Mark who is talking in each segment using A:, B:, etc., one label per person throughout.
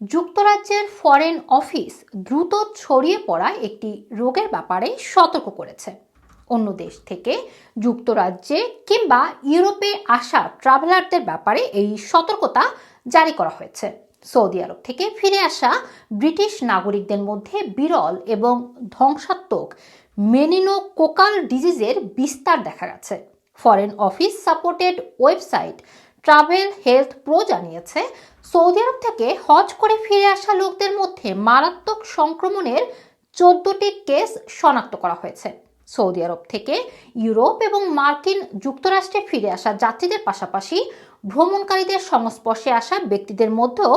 A: যুক্তরাজ্যের foreign office দ্রুত ছড়িয়ে পড়া একটি রোগের ব্যাপারে সতর্ক করেছে। অন্য দেশ থেকে যুক্তরাজ্যে কিংবা ইউরোপে আসা ট্রাভেলারদের ব্যাপারে এই সতর্কতা জারি করা হয়েছে। সৌদি আরব থেকে ফিরে আসা ব্রিটিশ নাগরিকদের মধ্যে বিরল এবং ধ্বংসাত্মক মেনিনোকোকাল ডিজিজের বিস্তার দেখা গেছে। Foreign office supported website travel health pro জানিয়েছে, সৌদি আরব থেকে হজ করে ফিরে আসা লোকদের মধ্যে মারাত্মক সংক্রমণের চোদ্দটি কেস শনাক্ত করা হয়েছে। সৌদি আরব থেকে ইউরোপ এবং মার্কিন যুক্তরাষ্ট্রে ফিরে আসা যাত্রীদের পাশাপাশি ভ্রমণকারীদের সংস্পর্শে আসা ব্যক্তিদের মধ্যেও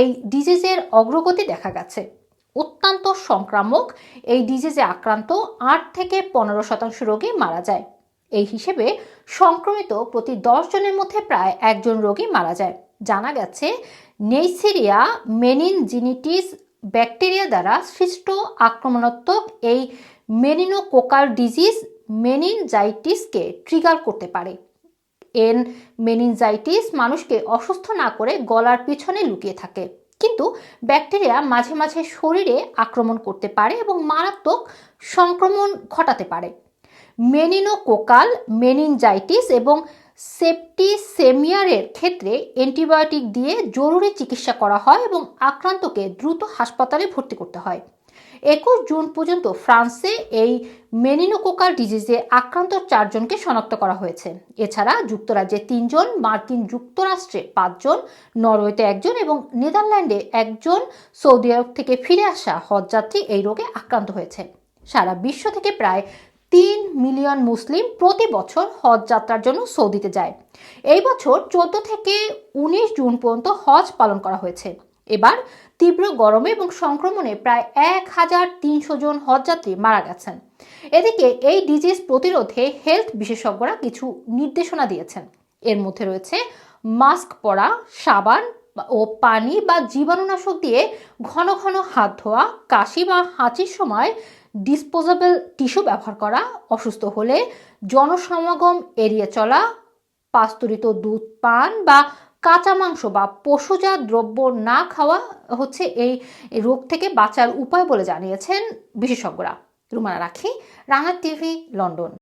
A: এই ডিজিজের অগ্রগতি দেখা গেছে। অত্যন্ত সংক্রামক এই ডিজিজে আক্রান্ত আট থেকে পনেরো শতাংশ রোগী মারা যায়। এই হিসেবে সংক্রমিত প্রতি দশ জনের মধ্যে প্রায় একজন রোগী মারা যায়। জানা গেছে নেইসিরিয়া মেনিনজিনিটিস ব্যাকটেরিয়া দ্বারা সৃষ্ট আক্রমণাত্মক এই মেনিনোকোকাল ডিজিজ মেনিনজাইটিসকে ট্রিগার করতে পারে। এন মেনিনজাইটিস মানুষকে অসুস্থ না করে গলার পিছনে লুকিয়ে থাকে। কিন্তু ব্যাকটেরিয়া মাঝে মাঝে শরীরে আক্রমণ করতে পারে এবং মারাত্মক সংক্রমণ ঘটাতে পারে। মেনিনোকোকাল মেনিনজাইটিস এবং সেপ্টিসেমিয়ারের ক্ষেত্রে অ্যান্টিবায়োটিক দিয়ে জরুরি চিকিৎসা করা হয় এবং আক্রান্তকে দ্রুত হাসপাতালে ভর্তি করতে হয়। একুশ জুন পর্যন্ত ফ্রান্সে এই মেনিনোকোকাল ডিজিজে আক্রান্ত চারজনকে শনাক্ত করা হয়েছে। এছাড়া যুক্তরাজ্যে তিনজন, মার্কিন যুক্তরাষ্ট্রে পাঁচজন, নরওয়েতে একজন এবং নেদারল্যান্ডে একজন সৌদি আরব থেকে ফিরে আসা হজযাত্রী এই রোগে আক্রান্ত হয়েছে। সারা বিশ্ব থেকে প্রায় তিন মিলিয়ন মুসলিম প্রতি বছর হজ যাত্রার জন্য সৌদিতে যায়। এই বছর চোদ্দ থেকে উনিশ জুন পর্যন্ত হজ পালন করা হয়েছে। এবার তীব্র গরমে এবং সংক্রমণে প্রায় এক হাজার তিনশো জন হজযাত্রী মারা গেছেন। এদিকে এই ডিজিজ প্রতিরোধে হেলথ বিশেষজ্ঞরা কিছু নির্দেশনা দিয়েছেন। এর মধ্যে রয়েছে মাস্ক পরা, সাবান ও পানি বা জীবাণুনাশক দিয়ে ঘন ঘন হাত ধোয়া, কাশি বা হাঁচির সময় ডিসপোজেবল টিস্যু ব্যবহার করা, অসুস্থ হলে জনসমাগম এড়িয়ে চলা, পাস্তুরিত দুধ, পান বা কাঁচা মাংস বা পশুজাত দ্রব্য না খাওয়া হচ্ছে এই রোগ থেকে বাঁচার উপায় বলে জানিয়েছেন বিশেষজ্ঞরা। রুমানা রাখি, রাঙা টিভি, লন্ডন।